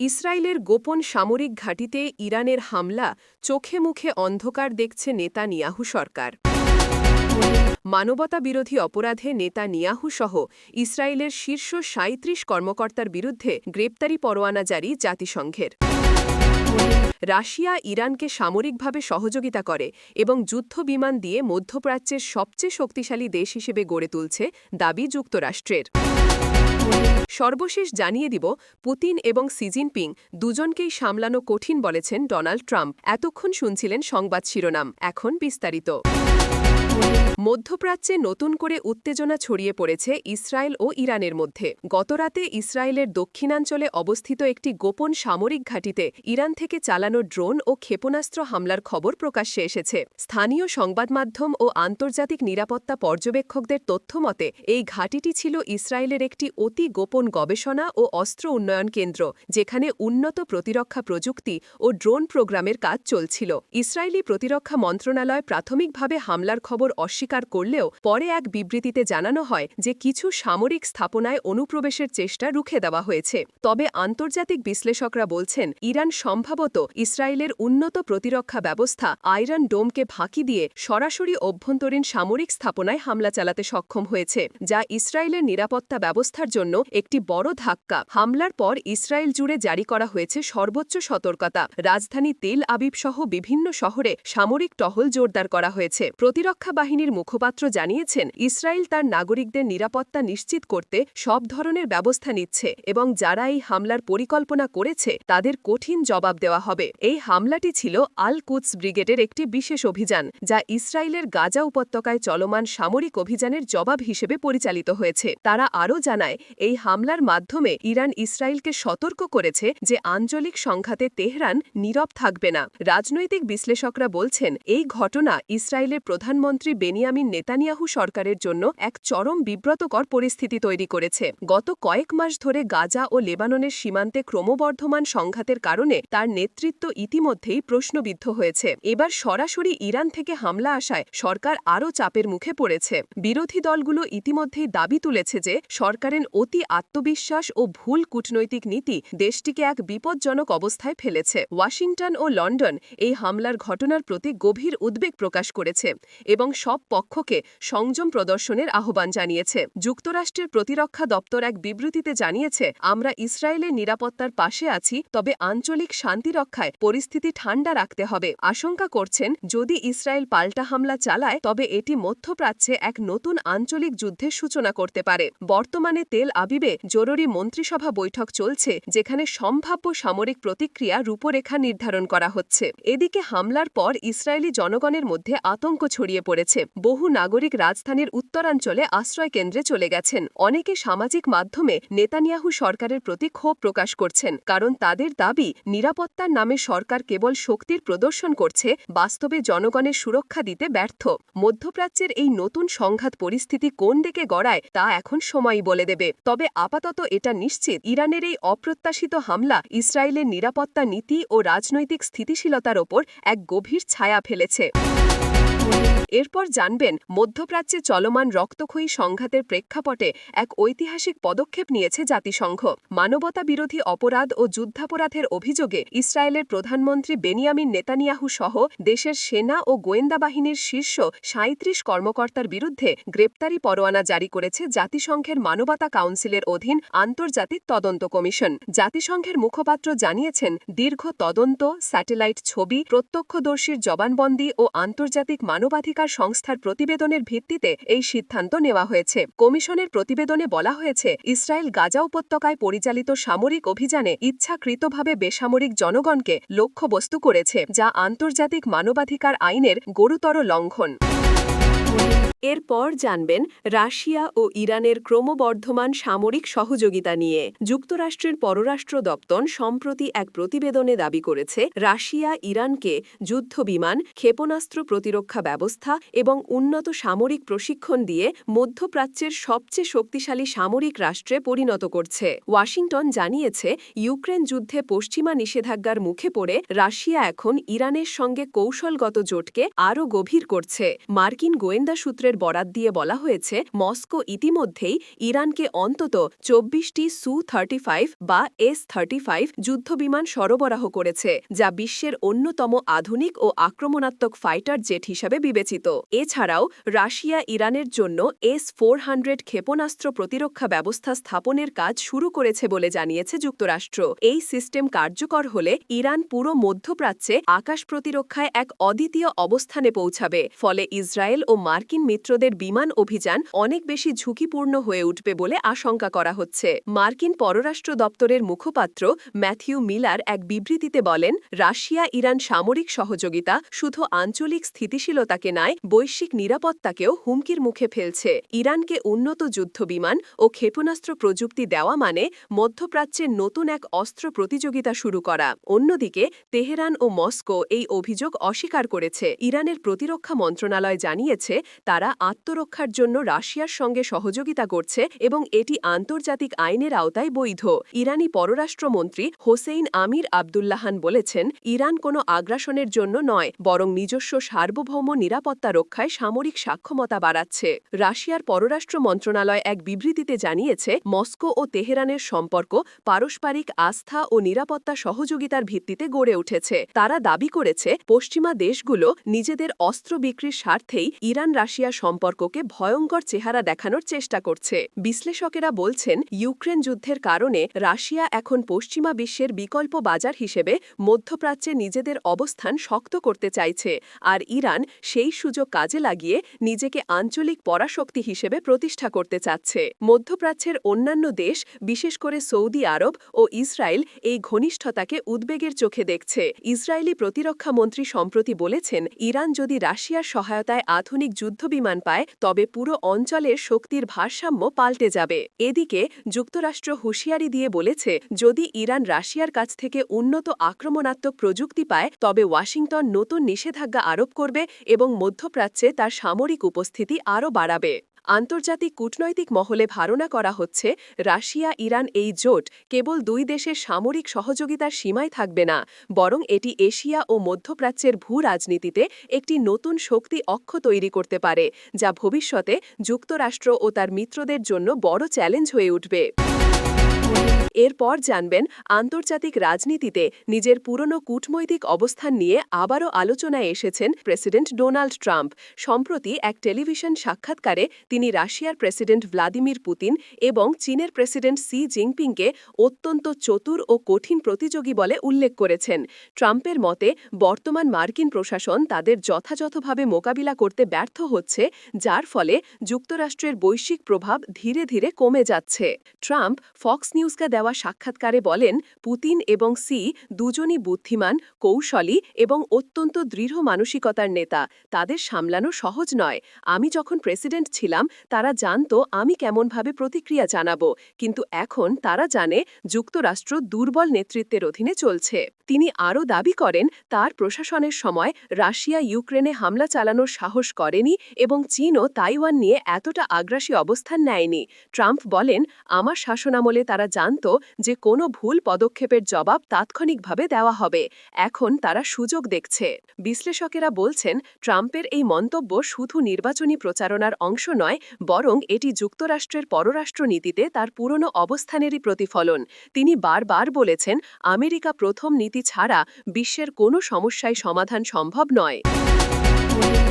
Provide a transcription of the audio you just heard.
ইসরায়েলের গোপন সামরিক ঘাঁটিতে ইরানের হামলা চোখে মুখে অন্ধকার দেখছে নেতানিয়াহু সরকার। মানবতা বিরোধী অপরাধে নেতা নিয়াহু সহ ইসরায়েলের শীর্ষ সাঁত্রিশ কর্মকর্তার বিরুদ্ধে গ্রেপ্তারি পরোয়ানা জারি জাতিসংঘের। রাশিয়া ইরানকে সামরিকভাবে সহযোগিতা করে এবং যুদ্ধ বিমান দিয়ে মধ্যপ্রাচ্যের সবচেয়ে শক্তিশালী দেশ হিসেবে গড়ে তুলছে দাবি যুক্তরাষ্ট্রের। সর্বশেষ জানিয়ে দিব, পুতিন এবং সি জিনপিং দুজনকেই সামলানো কঠিন বলেছেন ডোনাল্ড ট্রাম্প। এতক্ষণ শুনছিলেন সংবাদ শিরোনাম, এখন বিস্তারিত। মধ্যপ্রাচ্যে নতুন করে উত্তেজনা ছড়িয়ে পড়েছে ইসরায়েল ও ইরানের মধ্যে। গতরাতে ইসরায়েলের দক্ষিণাঞ্চলে অবস্থিত একটি গোপন সামরিক ঘাঁটিতে ইরান থেকে চালানো ড্রোন ও ক্ষেপণাস্ত্র হামলার খবর প্রকাশ্যে এসেছে। স্থানীয় সংবাদমাধ্যম ও আন্তর্জাতিক নিরাপত্তা পর্যবেক্ষকদের তথ্যমতে এই ঘাঁটিটি ছিল ইসরায়েলের একটি অতি গোপন গবেষণা ও অস্ত্র উন্নয়ন কেন্দ্র, যেখানে উন্নত প্রতিরক্ষা প্রযুক্তি ও ড্রোন প্রোগ্রামের কাজ চলছিল। ইসরায়েলি প্রতিরক্ষা মন্ত্রণালয় প্রাথমিকভাবে হামলার খবর অস্বীকার করলেও পরে এক বিবৃতিতে জানানো হয় যে কিছু সামরিক স্থাপনায় অনুপ্রবেশের চেষ্টা রুখে দেওয়া হয়েছে। তবে আন্তর্জাতিক বিশ্লেষকরা বলছেন, ইরান সম্ভবত ইসরায়েলের উন্নত প্রতিরক্ষা ব্যবস্থা আয়রন ডোমকে ফাঁকি দিয়ে সরাসরি অভ্যন্তরীণ সামরিক স্থাপনায় হামলা চালাতে সক্ষম হয়েছে, যা ইসরায়েলের নিরাপত্তা ব্যবস্থার জন্য একটি বড় ধাক্কা। হামলার পর ইসরায়েল জুড়ে জারি করা হয়েছে সর্বোচ্চ সতর্কতা। রাজধানী তেল আবিব সহ বিভিন্ন শহরে সামরিক টহল জোরদার করা হয়েছে। প্রতিরক্ষা বাহিনীর মুখপাত্র জানিয়েছেন, ইসরায়েল তার নাগরিকদের নিরাপত্তা নিশ্চিত করতে সব ধরনের ব্যবস্থা নিচ্ছে এবং যারা এই হামলার পরিকল্পনা করেছে তাদের কঠিন জবাব দেওয়া হবে। এই হামলাটি ছিল আল কুৎস ব্রিগেডের একটি বিশেষ অভিযান, যা ইসরায়েলের গাজা উপত্যকায় চলমান সামরিক অভিযানের জবাব হিসেবে পরিচালিত হয়েছে। তারা আরও জানায়, এই হামলার মাধ্যমে ইরান ইসরায়েলকে সতর্ক করেছে যে আঞ্চলিক সংঘাতে তেহরান নীরব থাকবে না। রাজনৈতিক বিশ্লেষকরা বলছেন, এই ঘটনা ইসরায়েলের প্রধানমন্ত্রী বেনিয়ামিন নেতানিয়াহু সরকারের জন্য এক চরম বিব্রতকর পরিস্থিতি তৈরি করেছে। গত কয়েক মাস ধরে গাজা ও লেবাননের সীমান্তে ক্রমবর্ধমান সংঘাতের কারণে তার নেতৃত্ব ইতিমধ্যেই প্রশ্নবিদ্ধ হয়েছে। এবার সরাসরি ইরান থেকে হামলা আসায় সরকার আরও চাপের মুখে পড়েছে। বিরোধী দলগুলো ইতিমধ্যেই দাবি তুলেছে যে সরকারের অতি আত্মবিশ্বাস ও ভুল কূটনৈতিক নীতি দেশটিকে এক বিপজ্জনক অবস্থায় ফেলেছে। ওয়াশিংটন ও লন্ডন এই হামলার ঘটনার প্রতি গভীর উদ্বেগ প্রকাশ করেছে এবং সব পক্ষকে সংযম প্রদর্শনের আহ্বান জানিয়েছে। যুক্তরাষ্ট্রের প্রতিরক্ষা দপ্তর এক বিবৃতিতে জানিয়েছে, আমরা ইসরায়েলের নিরাপত্তার পাশে আছি, তবে আঞ্চলিক শান্তি রক্ষায় পরিস্থিতি ঠান্ডা রাখতে হবে। আশঙ্কা করছেন, যদি ইসরায়েল পাল্টা হামলা চালায়, তবে এটি মধ্যপ্রাচ্যে এক নতুন আঞ্চলিক যুদ্ধের সূচনা করতে পারে। বর্তমানে তেল আবিবে জরুরি মন্ত্রিসভা বৈঠক চলছে, যেখানে সম্ভাব্য সামরিক প্রতিক্রিয়া রূপরেখা নির্ধারণ করা হচ্ছে। এদিকে হামলার পর ইসরায়েলি জনগণের মধ্যে আতঙ্ক ছড়িয়ে পড়েছে। বহু নাগরিক রাজধানীর উত্তরাঞ্চলে আশ্রয় কেন্দ্রে চলে গেছেন। অনেকে সামাজিক মাধ্যমে নেতানিয়াহু সরকারের প্রতি ক্ষোভ প্রকাশ করছেন। কারণ তাদের দাবি, নিরাপত্তার নামে সরকার কেবল শক্তির প্রদর্শন করছে, বাস্তবে জনগণের সুরক্ষা দিতে ব্যর্থ। মধ্যপ্রাচ্যের এই নতুন সংঘাত পরিস্থিতি কোন দিকে গড়ায়, তা এখন সময়ই বলে দেবে। তবে আপাতত এটা নিশ্চিত, ইরানের এই অপ্রত্যাশিত হামলা ইসরায়েলের নিরাপত্তা নীতি ও রাজনৈতিক স্থিতিশীলতার ওপর এক গভীর ছায়া ফেলেছে। এরপর জানবেন, মধ্যপ্রাচ্যে চলমান রক্তক্ষয়ী সংঘাতের প্রেক্ষাপটে এক ঐতিহাসিক পদক্ষেপ নিয়েছে জাতিসংঘ। মানবতা বিরোধী অপরাধ ও যুদ্ধাপরাধের অভিযোগে ইসরায়েলের প্রধানমন্ত্রী বেনিয়ামিন নেতানিয়াহু সহ দেশের সেনা ও গোয়েন্দা বাহিনীর শীর্ষ সাঁত্রিশ কর্মকর্তার বিরুদ্ধে গ্রেপ্তারি পরোয়ানা জারি করেছে জাতিসংঘের মানবতা কাউন্সিলের অধীন আন্তর্জাতিক তদন্ত কমিশন। জাতিসংঘের মুখপাত্র জানিয়েছেন, দীর্ঘ তদন্ত, স্যাটেলাইট ছবি, প্রত্যক্ষদর্শীর জবানবন্দি ও আন্তর্জাতিক মানবাধিকার সংস্থার প্রতিবেদনের ভিত্তিতে এই সিদ্ধান্ত নেওয়া হয়েছে। কমিশনের প্রতিবেদনে বলা হয়েছে, ইসরায়েল গাজা উপত্যকায় পরিচালিত সামরিক অভিযানে ইচ্ছাকৃতভাবে বেসামরিক জনগণকে লক্ষ্যবস্তু করেছে, যা আন্তর্জাতিক মানবাধিকার আইনের গুরুতর লঙ্ঘন। এরপর জানবেন রাশিয়া ও ইরানের ক্রমবর্ধমান সামরিক সহযোগিতা নিয়ে। যুক্তরাষ্ট্রের পররাষ্ট্র দপ্তর সম্প্রতি এক প্রতিবেদনে দাবি করেছে, রাশিয়া ইরানকে যুদ্ধবিমান ক্ষেপণাস্ত্র প্রতিরক্ষা ব্যবস্থা এবং উন্নত সামরিক প্রশিক্ষণ দিয়ে মধ্যপ্রাচ্যের সবচেয়ে শক্তিশালী সামরিক রাষ্ট্রে পরিণত করছে। ওয়াশিংটন জানিয়েছে, ইউক্রেন যুদ্ধে পশ্চিমা নিষেধাজ্ঞার মুখে পড়ে রাশিয়া এখন ইরানের সঙ্গে কৌশলগত জোটকে আরও গভীর করছে। মার্কিন গোয়েন্দা সূত্রে সূত্রের বরাত দিয়ে বলা হয়েছে, মস্কো ইতিমধ্যেই ইরানকে অন্তত চব্বিশটি সু থার্টি ফাইভ বা এস থার্টি ফাইভ যুদ্ধবিমান সরবরাহ করেছে, যা বিশ্বের অন্যতম আধুনিক ও আক্রমণাত্মক ফাইটার জেট হিসাবে বিবেচিত। এছাড়াও, রাশিয়া ইরানের জন্য এস ফোর হান্ড্রেড ক্ষেপণাস্ত্র প্রতিরক্ষা ব্যবস্থা স্থাপনের কাজ শুরু করেছে বলে জানিয়েছে যুক্তরাষ্ট্র। এই সিস্টেম কার্যকর হলে ইরান পুরো মধ্যপ্রাচ্যে আকাশ প্রতিরক্ষায় এক অদ্বিতীয় অবস্থানে পৌঁছাবে, ফলে ইসরায়েল ও মার্কিন মিত্রদের বিমান অভিযান অনেক বেশি ঝুঁকিপূর্ণ হয়ে উঠবে বলে আশঙ্কা করা হচ্ছে। মার্কিন পররাষ্ট্র দপ্তরের মুখপাত্র ম্যাথিউ মিলার এক বিবৃতিতে বলেন, রাশিয়া ইরান সামরিক সহযোগিতা শুধু আঞ্চলিক স্থিতিশীলতাকে নয়, বৈশ্বিক নিরাপত্তাকেও হুমকির মুখে ফেলছে। ইরানকে উন্নত যুদ্ধবিমান ও ক্ষেপণাস্ত্র প্রযুক্তি দেওয়া মানে মধ্যপ্রাচ্যের নতুন এক অস্ত্র প্রতিযোগিতা শুরু করা। অন্যদিকে, তেহরান ও মস্কো এই অভিযোগ অস্বীকার করেছে। ইরানের প্রতিরক্ষা মন্ত্রণালয় জানিয়েছে, তারা আত্মরক্ষার জন্য রাশিয়ার সঙ্গে সহযোগিতা করছে এবং এটি আন্তর্জাতিক আইনের আওতায় বৈধ। ইরানি পররাষ্ট্রমন্ত্রী হোসেইন আমির আবদুল্লাহান বলেছেন, ইরান কোনো আগ্রাসনের জন্য নয়, বরং নিজস্ব সার্বভৌম নিরাপত্তা রক্ষায় সামরিক সাক্ষমতা বাড়াচ্ছে। রাশিয়ার পররাষ্ট্র মন্ত্রণালয় এক বিবৃতিতে জানিয়েছে, মস্কো ও তেহরানের সম্পর্ক পারস্পরিক আস্থা ও নিরাপত্তা সহযোগিতার ভিত্তিতে গড়ে উঠেছে। তারা দাবি করেছে, পশ্চিমা দেশগুলো নিজেদের অস্ত্র বিক্রির স্বার্থেই ইরান রাশিয়া সম্পর্ককে ভয়ঙ্কর চেহারা দেখানোর চেষ্টা করছে। বিশ্লেষকেরা বলছেন, ইউক্রেন যুদ্ধের কারণে রাশিয়া এখন পশ্চিমা বিশ্বের বিকল্প বাজার হিসেবে মধ্যপ্রাচ্যে নিজেদের অবস্থান শক্ত করতে চাইছে আর ইরান সেই সুযোগ কাজে লাগিয়ে নিজেকে আঞ্চলিক পরাশক্তি হিসেবে প্রতিষ্ঠা করতে চাচ্ছে। মধ্যপ্রাচ্যের অন্যান্য দেশ, বিশেষ করে সৌদি আরব ও ইসরায়েল, এই ঘনিষ্ঠতাকে উদ্বেগের চোখে দেখছে। ইসরায়েলি প্রতিরক্ষা মন্ত্রী সম্প্রতি বলেছেন, ইরান যদি রাশিয়ার সহায়তায় আধুনিক যুদ্ধবিমান পায়, তবে পুরো অঞ্চলের শক্তির ভারসাম্য পাল্টে যাবে। এদিকে, যুক্তরাষ্ট্র হুঁশিয়ারি দিয়ে বলেছে, যদি ইরান রাশিয়ার কাছ থেকে উন্নত আক্রমণাত্মক প্রযুক্তি পায়, তবে ওয়াশিংটন নতুন নিষেধাজ্ঞা আরোপ করবে এবং মধ্যপ্রাচ্যে তার সামরিক উপস্থিতি আরও বাড়াবে। আন্তর্জাতিক কূটনৈতিক মহলে ধারণা করা হচ্ছে, রাশিয়া, ইরান এই জোট কেবল দুই দেশের সামরিক সহযোগিতার সীমায় থাকবে না, বরং এটি এশিয়া ও মধ্যপ্রাচ্যের ভূ রাজনীতিতে একটি নতুন শক্তি অক্ষ তৈরি করতে পারে, যা ভবিষ্যতে যুক্তরাষ্ট্র ও তার মিত্রদের জন্য বড় চ্যালেঞ্জ হয়ে উঠবে। এরপর জানবেন, আন্তর্জাতিক রাজনীতিতে নিজের পুরনো কূটনৈতিক অবস্থান নিয়ে আবারও আলোচনায় এসেছেন প্রেসিডেন্ট ডোনাল্ড ট্রাম্প। সম্প্রতি এক টেলিভিশন সাক্ষাৎকারে তিনি রাশিয়ার প্রেসিডেন্ট ভ্লাদিমির পুতিন এবং চীনের প্রেসিডেন্ট সি জিনপিংকে অত্যন্ত চতুর ও কঠিন প্রতিযোগী বলে উল্লেখ করেছেন। ট্রাম্পের মতে, বর্তমান মার্কিন প্রশাসন তাদের যথাযথভাবে মোকাবিলা করতে ব্যর্থ হচ্ছে, যার ফলে যুক্তরাষ্ট্রের বৈশ্বিক প্রভাব ধীরে ধীরে কমে যাচ্ছে। ট্রাম্প ফক্স নিউজকে দেওয়া সাক্ষাৎকারে বলেন, পুতিন এবং সি দুজনই বুদ্ধিমান, কৌশলী এবং অত্যন্ত দৃঢ় মানসিকতার নেতা। তাদের সামলানো সহজ নয়। আমি যখন প্রেসিডেন্ট ছিলাম, তারা জানতো আমি কেমনভাবে প্রতিক্রিয়া জানাব। কিন্তু এখন তারা জানে যুক্তরাষ্ট্র দুর্বল নেতৃত্বের অধীনে চলছে। তিনি আরও দাবি করেন, তার প্রশাসনের সময় রাশিয়া ইউক্রেনে হামলা চালানোর সাহস করেনি এবং চীনও তাইওয়ান নিয়ে এতটা আগ্রাসী অবস্থান নেয়নি। ট্রাম্প বলেন, আমার শাসনামলে তারা জানত যে কোনো ভুল পদক্ষেপের জবাব তাৎক্ষণিকভাবে দেওয়া হবে। এখন তারা সুযোগ দেখছে। বিশ্লেষকেরা বলছেন, ট্রাম্পের এই মন্তব্য শুধু নির্বাচনী প্রচারণার অংশ নয়, বরং এটি যুক্তরাষ্ট্রের পররাষ্ট্রনীতিতে তার পুরনো অবস্থানেরই প্রতিফলন। তিনি বারবার বলেছেন, আমেরিকা প্রথম নীতি ছাড়া বিশ্বের কোনো সমস্যায় সমাধান সম্ভব নয়।